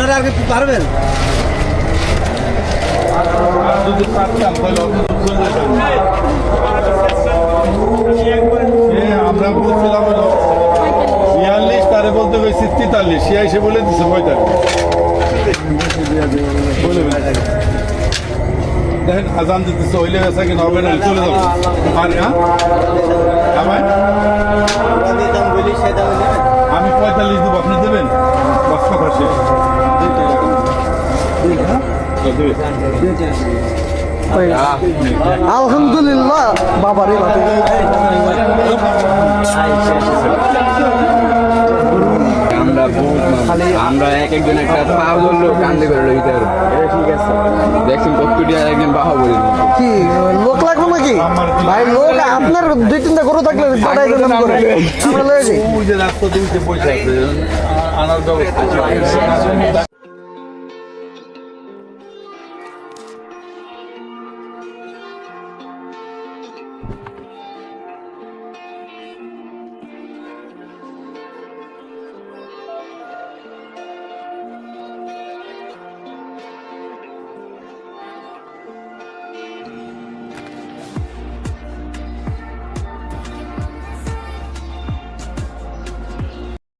আপনারা আর কি পারবেন? আমরা বলছিলাম বিয়াল্লিশ, তারে বলতে গেছি তেতাল্লিশ। সে এসে বলে দিচ্ছে। দেখেন, আজান দিতেছে, হইলে গেছে কিনা হবে না, চলে যাব। আর হ্যাঁ আলহামদুলিল্লাহ বাবারে আমরা আমরা এক একজন একটা পাও ধরলো কান্দে করে রইতে ঠিক আছে দেখছেন কতটি একজন বাহা বলি। কি লোক লাগবে নাকি? ভাই লোক আপনার দুই তিনটা গরু থাকলে পাঠাই করে। আমরা লয়ে যাই। আনার ব্যবস্থা।